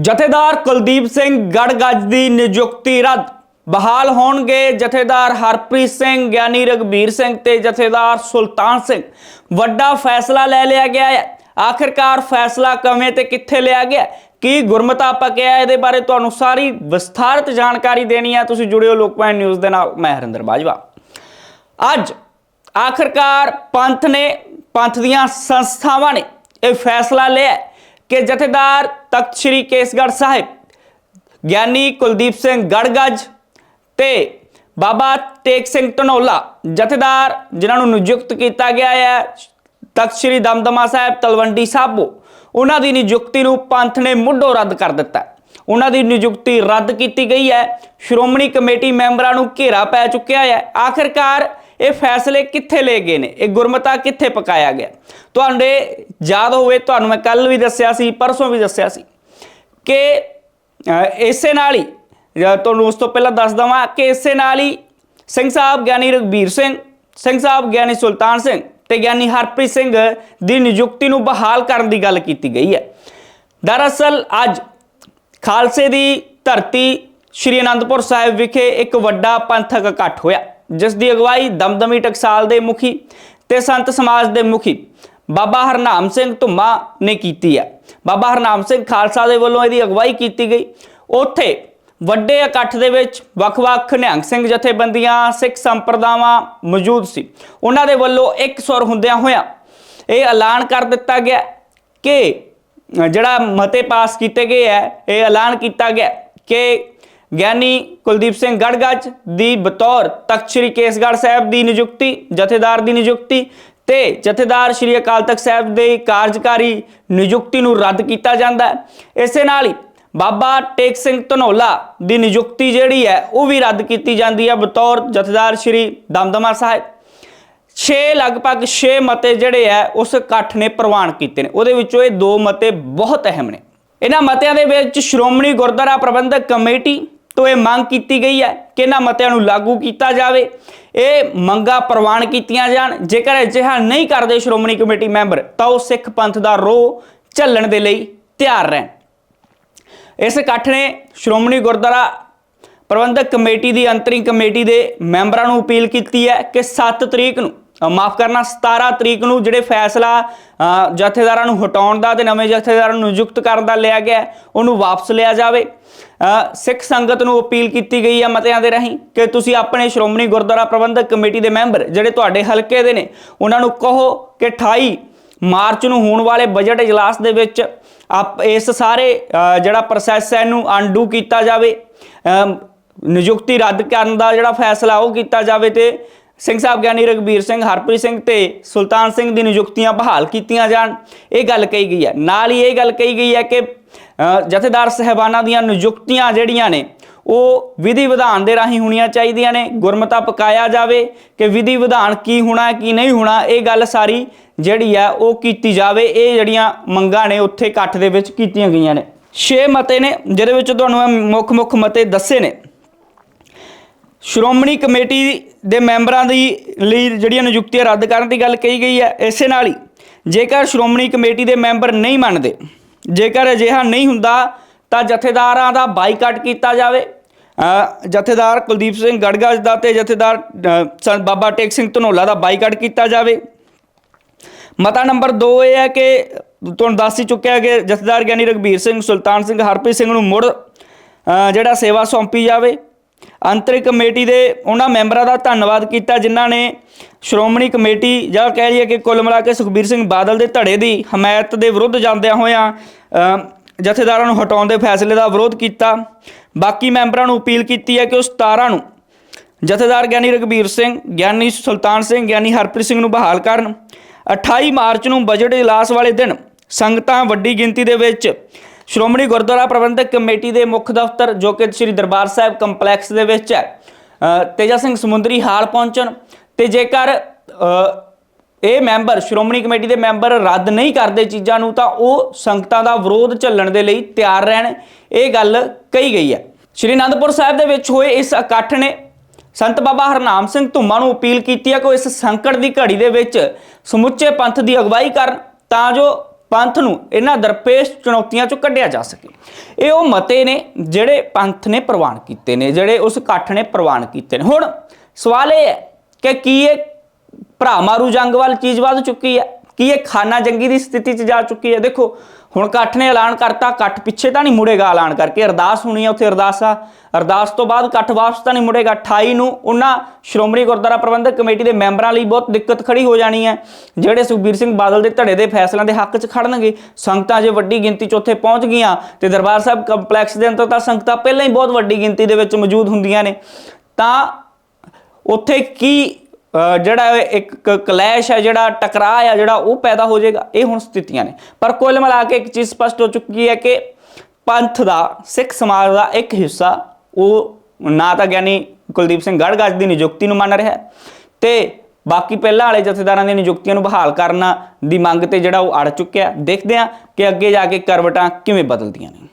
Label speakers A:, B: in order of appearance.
A: ਜਥੇਦਾਰ ਕੁਲਦੀਪ ਸਿੰਘ ਗੜਗੱਜ ਦੀ ਨਿਯੁਕਤੀ ਰੱਦ। ਬਹਾਲ ਹੋਣਗੇ ਜਥੇਦਾਰ ਹਰਪ੍ਰੀਤ ਸਿੰਘ, ਗਿਆਨੀ ਰਗਵੀਰ ਸਿੰਘ ਤੇ ਜਥੇਦਾਰ ਸੁਲਤਾਨ ਸਿੰਘ। ਵੱਡਾ ਫੈਸਲਾ ਲੈ ਲਿਆ ਗਿਆ ਹੈ। ਆਖਿਰਕਾਰ ਫੈਸਲਾ ਕਿਵੇਂ ਤੇ ਕਿੱਥੇ ਲਿਆ ਗਿਆ? ਕੀ ਗੁਰਮਤਾ ਪਕਿਆ ਇਹਦੇ ਬਾਰੇ ਤੁਹਾਨੂੰ ਸਾਰੀ ਵਿਸਥਾਰਤ ਜਾਣਕਾਰੀ ਦੇਣੀ ਹੈ। ਤੁਸੀਂ ਜੁੜਿਓ ਲੋਕਪਾਲ ਨਿਊਜ਼ ਦੇ ਨਾਲ, ਮੈਂ ਹਰਿੰਦਰ ਬਾਜਵਾ। ਅੱਜ ਆਖਿਰਕਾਰ ਪੰਥ ਨੇ, ਪੰਥ ਦੀਆਂ ਸੰਸਥਾਵਾਂ ਨੇ ਇਹ ਫੈਸਲਾ ਲਿਆ ਕਿ ਜਥੇਦਾਰ ਤਖਤ ਸ੍ਰੀ ਕੇਸਗੜ੍ਹ ਸਾਹਿਬ, ਗਿਆਨੀ ਕੁਲਦੀਪ ਸਿੰਘ ਗੜਗੱਜ ਤੇ ਬਾਬਾ ਟੇਕ ਸਿੰਘ ਧਨੌਲਾ, ਜਥੇਦਾਰ ਜਿਨ੍ਹਾਂ ਨੂੰ ਨਿਯੁਕਤ ਕੀਤਾ ਗਿਆ ਹੈ, ਤਖਤ ਸ੍ਰੀ ਦਮਦਮਾ ਸਾਹਿਬ, ਤਲਵੰਡੀ ਸਾਬੋ। ਉਹਨਾਂ ਦੀ ਨਿਯੁਕਤੀ ਨੂੰ ਪੰਥ ਨੇ ਮੁੱਢੋਂ ਰੱਦ ਕਰ ਦਿੱਤਾ ਉਹਨਾਂ ਦੀ ਨਿਯੁਕਤੀ ਰੱਦ ਕੀਤੀ ਗਈ ਹੈ। ਸ਼੍ਰੋਮਣੀ ਕਮੇਟੀ ਮੈਂਬਰਾਂ ਨੂੰ ਘੇਰਾ ਪੈ ਚੁੱਕਿਆ ਹੈ। ਆਖਿਰਕਾਰ ਇਹ ਫੈਸਲੇ ਕਿੱਥੇ ਲਏ ਗਏ ਨੇ? ਇਹ ਗੁਰਮਤਾ ਕਿੱਥੇ ਪਕਾਇਆ ਗਿਆ? ਤੁਹਾਡੇ ਯਾਦ ਹੋਵੇ, ਤੁਹਾਨੂੰ ਮੈਂ ਕੱਲ ਵੀ ਦੱਸਿਆ ਸੀ, ਪਰਸੋਂ ਵੀ ਦੱਸਿਆ ਸੀ ਕਿ ਇਸੇ ਨਾਲ ਹੀ ਤੁਹਾਨੂੰ ਉਸ ਤੋਂ ਪਹਿਲਾਂ ਦੱਸ ਦਵਾਂ ਕਿ ਇਸੇ ਨਾਲ ਹੀ ਸਿੰਘ ਸਾਹਿਬ ਗਿਆਨੀ ਰਘਬੀਰ ਸਿੰਘ ਸਿੰਘ ਸਾਹਿਬ ਗਿਆਨੀ ਸੁਲਤਾਨ ਸਿੰਘ ਤੇ ਗਿਆਨੀ ਹਰਪ੍ਰੀਤ ਸਿੰਘ ਦੀ ਨਿਯੁਕਤੀ ਨੂੰ ਬਹਾਲ ਕਰਨ ਦੀ ਗੱਲ ਕੀਤੀ ਗਈ ਹੈ। ਦਰਅਸਲ ਅੱਜ ਖਾਲਸੇ ਦੀ ਧਰਤੀ ਸ਼੍ਰੀ ਅਨੰਦਪੁਰ ਸਾਹਿਬ ਵਿਖੇ ਇੱਕ ਵੱਡਾ ਪੰਥਕ ਇਕੱਠ ਹੋਇਆ। ਜਿਸ ਦੀ ਅਗਵਾਈ ਦਮਦਮੀ ਟਕਸਾਲ ਦੇ ਮੁਖੀ ਤੇ ਸੰਤ ਸਮਾਜ ਦੇ ਮੁਖੀ ਬਾਬਾ ਹਰਨਾਮ ਸਿੰਘ ਧੁੰਮਾ ਨੇ ਕੀਤੀ ਹੈ। ਬਾਬਾ ਹਰਨਾਮ ਸਿੰਘ ਖਾਲਸਾ ਦੇ ਵੱਲੋਂ ਇਹਦੀ ਅਗਵਾਈ ਕੀਤੀ ਗਈ। ਉੱਥੇ ਵੱਡੇ ਇਕੱਠ ਦੇ ਵਿੱਚ ਵੱਖ-ਵੱਖ ਨਿਹੰਗ ਸਿੰਘ ਜਥੇਬੰਦੀਆਂ, ਸਿੱਖ ਸੰਪਰਦਾਵਾਂ ਮੌਜੂਦ ਸੀ। ਉਹਨਾਂ ਦੇ ਵੱਲੋਂ ਇੱਕ ਸੁਰ ਹੁੰਦਿਆਂ ਹੋਇਆਂ ਇਹ ਐਲਾਨ ਕਰ ਦਿੱਤਾ ਗਿਆ ਕਿ ਜਿਹੜਾ ਮਤੇ ਪਾਸ ਕੀਤੇ ਗਏ ਹੈ, ਇਹ ਐਲਾਨ ਕੀਤਾ ਗਿਆ ਕਿ ਗਿਆਨੀ ਕੁਲਦੀਪ ਸਿੰਘ ਗੜਗੱਜ ਦੀ ਬਤੌਰ ਤਖਤ ਸ੍ਰੀ ਕੇਸਗੜ੍ਹ ਸਾਹਿਬ ਦੀ ਨਿਯੁਕਤੀ, ਜਥੇਦਾਰ ਦੀ ਨਿਯੁਕਤੀ ਤੇ ਜਥੇਦਾਰ ਸ੍ਰੀ ਅਕਾਲ ਤਖਤ ਸਾਹਿਬ ਦੇ ਕਾਰਜਕਾਰੀ ਨਿਯੁਕਤੀ ਨੂੰ ਰੱਦ ਕੀਤਾ ਜਾਂਦਾ ਹੈ। ਇਸੇ ਨਾਲ ਹੀ ਬਾਬਾ ਟੇਕ ਸਿੰਘ ਧਨੌਲਾ ਦੀ ਨਿਯੁਕਤੀ ਜਿਹੜੀ ਹੈ, ਉਹ ਵੀ ਰੱਦ ਕੀਤੀ ਜਾਂਦੀ ਹੈ ਬਤੌਰ ਜਥੇਦਾਰ ਸ੍ਰੀ ਦਮਦਮਾ ਸਾਹਿਬ। 6 ਲਗਭਗ 6 ਮਤੇ ਜਿਹੜੇ ਆ ਉਸ ਇਕੱਠ ਨੇ ਪ੍ਰਵਾਨ ਕੀਤੇ ਨੇ। ਉਹਦੇ ਵਿੱਚੋਂ ਇਹ ਦੋ ਮਤੇ ਬਹੁਤ ਅਹਿਮ ਨੇ। ਇਹਨਾਂ ਮਤਿਆਂ ਦੇ ਵਿੱਚ ਸ਼੍ਰੋਮਣੀ ਗੁਰਦੁਆਰਾ ਪ੍ਰਬੰਧਕ ਕਮੇਟੀ ਤੋਂ ਇਹ ਮੰਗ ਕੀਤੀ ਗਈ ਹੈ ਕਿ ਇਹਨਾਂ ਮਤਿਆਂ ਨੂੰ ਲਾਗੂ ਕੀਤਾ ਜਾਵੇ। ਇਹ ਮੰਗਾਂ ਪ੍ਰਵਾਨ ਕੀਤੀਆਂ ਜਾਣ। ਜੇਕਰ ਅਜਿਹਾ ਨਹੀਂ ਕਰਦੇ ਸ਼੍ਰੋਮਣੀ ਕਮੇਟੀ ਮੈਂਬਰ, ਤਾਂ ਉਹ ਸਿੱਖ ਪੰਥ ਦਾ ਰੋਹ ਝੱਲਣ ਦੇ ਲਈ ਤਿਆਰ ਰਹਿਣ। ਇਸ ਇਕੱਠ ਨੇ ਸ਼੍ਰੋਮਣੀ ਗੁਰਦੁਆਰਾ ਪ੍ਰਬੰਧਕ ਕਮੇਟੀ ਦੀ, ਅੰਤਰਿੰਗ ਕਮੇਟੀ ਦੇ ਮੈਂਬਰਾਂ ਨੂੰ ਅਪੀਲ ਕੀਤੀ ਹੈ ਕਿ 7 ਤਰੀਕ ਨੂੰ ਮਾਫ ਕਰਨਾ 17 ਤਰੀਕ ਨੂੰ ਜਿਹੜੇ ਫੈਸਲਾ ਜਥੇਦਾਰਾਂ ਨੂੰ ਹਟਾਉਣ ਦਾ ਤੇ ਨਵੇਂ ਜਥੇਦਾਰਾਂ ਨੂੰ ਨਿਯੁਕਤ ਕਰਨ ਦਾ ਲਿਆ ਗਿਆ, ਉਹਨੂੰ ਵਾਪਸ ਲਿਆ ਜਾਵੇ। ਸਿੱਖ ਸੰਗਤ ਨੂੰ ਅਪੀਲ ਕੀਤੀ ਗਈ ਹੈ ਮਤਿਆਂ ਦੇ ਰਾਹੀਂ ਕਿ ਤੁਸੀਂ ਆਪਣੇ ਸ਼੍ਰੋਮਣੀ ਗੁਰਦੁਆਰਾ ਪ੍ਰਬੰਧਕ ਕਮੇਟੀ ਦੇ ਮੈਂਬਰ ਜਿਹੜੇ ਤੁਹਾਡੇ ਹਲਕੇ ਦੇ ਨੇ, ਉਹਨਾਂ ਨੂੰ ਕਹੋ ਕਿ 28 ਮਾਰਚ ਨੂੰ ਹੋਣ ਵਾਲੇ ਬਜਟ ਇਜਲਾਸ ਦੇ ਵਿੱਚ ਆਪ, ਇਸ ਸਾਰੇ ਜਿਹੜਾ ਪ੍ਰੋਸੈਸ ਹੈ ਇਹਨੂੰ ਅਨਡੂ ਕੀਤਾ ਜਾਵੇ। ਨਿਯੁਕਤੀ ਰੱਦ ਕਰਨ ਦਾ ਜਿਹੜਾ ਫੈਸਲਾ ਉਹ ਕੀਤਾ ਜਾਵੇ ਤੇ ਸਿੰਘ ਸਾਹਿਬ ਗਿਆਨੀ ਰਗਵੀਰ ਸਿੰਘ, ਹਰਪ੍ਰੀਤ ਸਿੰਘ ਤੇ ਸੁਲਤਾਨ ਸਿੰਘ ਦੀ ਨਿਯੁਕਤੀਆਂ ਬਹਾਲ ਕੀਤੀਆਂ ਜਾਣ। ਇਹ ਗੱਲ ਕਹੀ ਗਈ ਹੈ। ਨਾਲ ਹੀ ਇਹ ਗੱਲ ਕਹੀ ਗਈ ਹੈ ਕਿ ਜਥੇਦਾਰ ਸਹਿਬਾਨਾਂ ਦੀਆਂ ਨਿਯੁਕਤੀਆਂ ਜਿਹੜੀਆਂ ਨੇ, ਉਹ ਵਿਧੀ ਵਿਧਾਨ ਦੇ ਰਾਹੀਂ ਹੋਣੀਆਂ ਚਾਹੀਦੀਆਂ ਨੇ। ਗੁਰਮਤਾ ਪਕਾਇਆ ਜਾਵੇ ਕਿ ਵਿਧੀ ਵਿਧਾਨ ਕੀ ਹੋਣਾ, ਕੀ ਨਹੀਂ ਹੋਣਾ, ਇਹ ਗੱਲ ਸਾਰੀ ਜਿਹੜੀ ਆ ਉਹ ਕੀਤੀ ਜਾਵੇ। ਇਹ ਜਿਹੜੀਆਂ ਮੰਗਾਂ ਨੇ, ਉੱਥੇ ਇਕੱਠ ਦੇ ਵਿੱਚ ਕੀਤੀਆਂ ਗਈਆਂ ਨੇ। 6 ਮਤੇ ਨੇ, ਜਿਹਦੇ ਵਿੱਚ ਤੁਹਾਨੂੰ ਮੈਂ ਮੁੱਖ ਮੁੱਖ ਮਤੇ ਦੱਸੇ ਨੇ। ਸ਼੍ਰੋਮਣੀ ਕਮੇਟੀ ਦੇ ਮੈਂਬਰਾਂ ਦੀ ਲਈ ਜਿਹੜੀਆਂ ਨਿਯੁਕਤੀਆਂ ਰੱਦ ਕਰਨ ਦੀ ਗੱਲ ਕਹੀ ਗਈ ਹੈ, ਇਸੇ ਨਾਲ ਹੀ ਜੇਕਰ ਸ਼੍ਰੋਮਣੀ ਕਮੇਟੀ ਦੇ ਮੈਂਬਰ ਨਹੀਂ ਮੰਨਦੇ, ਜੇਕਰ ਅਜਿਹਾ ਨਹੀਂ ਹੁੰਦਾ ਤਾਂ ਜਥੇਦਾਰਾਂ ਦਾ ਬਾਈਕਾਟ ਕੀਤਾ ਜਾਵੇ। ਜਥੇਦਾਰ ਕੁਲਦੀਪ ਸਿੰਘ ਗੜਗਾਜ ਦਾ ਤੇ ਜਥੇਦਾਰ ਬਾਬਾ ਟੇਕ ਸਿੰਘ ਧਨੋਲਾ ਦਾ ਬਾਈਕਾਟ ਕੀਤਾ ਜਾਵੇ। ਮਤਾ ਨੰਬਰ 2 ਇਹ ਹੈ ਕਿ ਤੁਹਾਨੂੰ ਦੱਸ ਹੀ ਚੁੱਕਿਆ ਕਿ ਜਥੇਦਾਰ ਗਿਆਨੀ ਰਗਵੀਰ ਸਿੰਘ, ਸੁਲਤਾਨ ਸਿੰਘ, ਹਰਪ੍ਰੀਤ ਸਿੰਘ ਨੂੰ ਮੁੜ ਜਿਹੜਾ ਸੇਵਾ ਸੌਂਪੀ ਜਾਵੇ। ਅੰਤਰਿਕ ਕਮੇਟੀ ਦੇ ਉਹਨਾਂ ਮੈਂਬਰਾਂ ਦਾ ਧੰਨਵਾਦ ਕੀਤਾ, ਜਿਨ੍ਹਾਂ ਨੇ ਸ਼੍ਰੋਮਣੀ ਕਮੇਟੀ ਜਾਂ ਕਹਿ ਲਈਏ ਕਿ ਕੁੱਲ ਮਿਲਾ ਕੇ ਸੁਖਬੀਰ ਸਿੰਘ ਬਾਦਲ ਦੇ ਧੜੇ ਦੀ ਹਮਾਇਤ ਦੇ ਵਿਰੁੱਧ ਜਾਂਦਿਆਂ ਹੋਇਆਂ ਜਥੇਦਾਰਾਂ ਨੂੰ ਹਟਾਉਣ ਦੇ ਫੈਸਲੇ ਦਾ ਵਿਰੋਧ ਕੀਤਾ। ਬਾਕੀ ਮੈਂਬਰਾਂ ਨੂੰ ਅਪੀਲ ਕੀਤੀ ਹੈ ਕਿ ਉਹ 17 ਨੂੰ ਜਥੇਦਾਰ ਗਿਆਨੀ ਰਗਵੀਰ ਸਿੰਘ, ਗਿਆਨੀ ਸੁਲਤਾਨ ਸਿੰਘ, ਗਿਆਨੀ ਹਰਪ੍ਰੀਤ ਸਿੰਘ ਨੂੰ ਬਹਾਲ ਕਰਨ। 28 ਮਾਰਚ ਨੂੰ ਬਜਟ ਇਜਲਾਸ ਵਾਲੇ ਦਿਨ ਸੰਗਤਾਂ ਵੱਡੀ ਗਿਣਤੀ ਦੇ ਵਿੱਚ ਸ਼੍ਰੋਮਣੀ ਗੁਰਦੁਆਰਾ ਪ੍ਰਬੰਧਕ ਕਮੇਟੀ ਦੇ ਮੁੱਖ ਦਫ਼ਤਰ, ਜੋ ਕਿ ਸ੍ਰੀ ਦਰਬਾਰ ਸਾਹਿਬ ਕੰਪਲੈਕਸ ਦੇ ਵਿੱਚ ਹੈ ਤੇਜਾ ਸਿੰਘ ਸਮੁੰਦਰੀ ਹਾਲ ਪਹੁੰਚਣ ਤੇ ਜੇਕਰ ਇਹ ਮੈਂਬਰ, ਸ਼੍ਰੋਮਣੀ ਕਮੇਟੀ ਦੇ ਮੈਂਬਰ ਰੱਦ ਨਹੀਂ ਕਰਦੇ ਚੀਜ਼ਾਂ ਨੂੰ, ਤਾਂ ਉਹ ਸੰਗਤਾਂ ਦਾ ਵਿਰੋਧ ਝੱਲਣ ਦੇ ਲਈ ਤਿਆਰ ਰਹਿਣ, ਇਹ ਗੱਲ ਕਹੀ ਗਈ ਹੈ। ਸ਼੍ਰੀ ਅਨੰਦਪੁਰ ਸਾਹਿਬ ਦੇ ਵਿੱਚ ਹੋਏ ਇਸ ਇਕੱਠ ਨੇ ਸੰਤ ਬਾਬਾ ਹਰਨਾਮ ਸਿੰਘ ਧੁੰਮਾ ਨੂੰ ਅਪੀਲ ਕੀਤੀ ਹੈ ਕਿ ਉਹ ਇਸ ਸੰਕਟ ਦੀ ਘੜੀ ਦੇ ਵਿੱਚ ਸਮੁੱਚੇ ਪੰਥ ਦੀ ਅਗਵਾਈ ਕਰਨ, ਤਾਂ ਜੋ ਪੰਥ ਨੂੰ ਇਹਨਾਂ ਦਰਪੇਸ਼ ਚੁਣੌਤੀਆਂ ਚੋਂ ਕੱਢਿਆ ਜਾ ਸਕੇ। ਇਹ ਉਹ ਮਤੇ ਨੇ ਜਿਹੜੇ ਪੰਥ ਨੇ ਪ੍ਰਵਾਨ ਕੀਤੇ ਨੇ, ਜਿਹੜੇ ਉਸ ਇਕੱਠ ਨੇ ਪ੍ਰਵਾਨ ਕੀਤੇ ਨੇ। ਹੁਣ ਸਵਾਲ ਇਹ ਹੈ ਕਿ ਕੀ ਇਹ ਭਰਾ ਮਾਰੂ ਜੰਗ ਵੱਲ ਚੀਜ਼ ਵੱਧ ਚੁੱਕੀ ਹੈ? ਕੀ ਇਹ ਖਾਨਾ ਜੰਗੀ ਦੀ ਸਥਿਤੀ 'ਚ ਜਾ ਚੁੱਕੀ ਹੈ? ਦੇਖੋ ਹੁਣ ਇਕੱਠ ਨੇ ਐਲਾਨ ਕਰਤਾ ਇਕੱਠ ਪਿੱਛੇ ਤਾਂ ਨਹੀਂ ਮੁੜੇਗਾ ਐਲਾਨ ਕਰਕੇ, ਅਰਦਾਸ ਹੋਣੀ ਹੈ ਉੱਥੇ ਅਰਦਾਸ। ਆ ਅਰਦਾਸ ਤੋਂ ਬਾਅਦ ਇਕੱਠ ਵਾਪਸ ਤਾਂ ਨਹੀਂ ਮੁੜੇਗਾ। 28 ਨੂੰ ਉਹਨਾਂ ਸ਼੍ਰੋਮਣੀ ਗੁਰਦੁਆਰਾ ਪ੍ਰਬੰਧਕ ਕਮੇਟੀ ਦੇ ਮੈਂਬਰਾਂ ਲਈ ਬਹੁਤ ਦਿੱਕਤ ਖੜੀ ਹੋ ਜਾਣੀ ਹੈ, ਜਿਹੜੇ ਸੁਖਬੀਰ ਸਿੰਘ ਬਾਦਲ ਦੇ ਧੜੇ ਦੇ ਫੈਸਲਿਆਂ ਦੇ ਹੱਕ 'ਚ ਖੜਨਗੇ। ਸੰਗਤਾਂ ਜੇ ਵੱਡੀ ਗਿਣਤੀ 'ਚ ਉੱਥੇ ਪਹੁੰਚ ਗਈਆਂ ਤੇ ਦਰਬਾਰ ਸਾਹਿਬ ਕੰਪਲੈਕਸ ਦੇ ਅੰਦਰ ਤਾਂ ਸੰਗਤਾਂ ਪਹਿਲਾਂ ਹੀ ਬਹੁਤ ਵੱਡੀ ਗਿਣਤੀ ਦੇ ਵਿੱਚ ਮੌਜੂਦ ਹੁੰਦੀਆਂ ਨੇ। ਤਾਂ ਉੱਥੇ ਕੀ ਜਿਹੜਾ ਇੱਕ ਕਲੈਸ਼ ਹੈ, ਜਿਹੜਾ ਟਕਰਾਅ ਹੈ, ਜਿਹੜਾ ਉਹ ਪੈਦਾ ਹੋ ਜਾਏਗਾ, ਇਹ ਹੁਣ ਸਥਿਤੀਆਂ ਨੇ। ਪਰ ਕੁੱਲ ਮਿਲਾ ਕੇ ਇੱਕ ਚੀਜ਼ ਸਪਸ਼ਟ ਹੋ ਚੁੱਕੀ ਹੈ ਕਿ ਪੰਥ ਦਾ, ਸਿੱਖ ਸਮਾਜ ਦਾ ਇੱਕ ਹਿੱਸਾ, ਉਹ ਨਾ ਤਾਂ ਗਿਆਨੀ ਕੁਲਦੀਪ ਸਿੰਘ ਗੜਗੱਜ ਦੀ ਨਿਯੁਕਤੀ ਨੂੰ ਮੰਨ ਰਿਹਾ ਹੈ ਤੇ ਬਾਕੀ ਪਹਿਲਾਂ ਵਾਲੇ ਜਥੇਦਾਰਾਂ ਦੀਆਂ ਨਿਯੁਕਤੀਆਂ ਨੂੰ ਬਹਾਲ ਕਰਨਾ ਦੀ ਮੰਗ ਤੇ ਜਿਹੜਾ ਉਹ ਅੜ ਚੁੱਕਿਆ ਦੇਖਦੇ ਹਾਂ ਕਿ ਅੱਗੇ ਜਾ ਕੇ ਕਰਵਟਾਂ ਕਿਵੇਂ ਬਦਲਦੀਆਂ ਨੇ।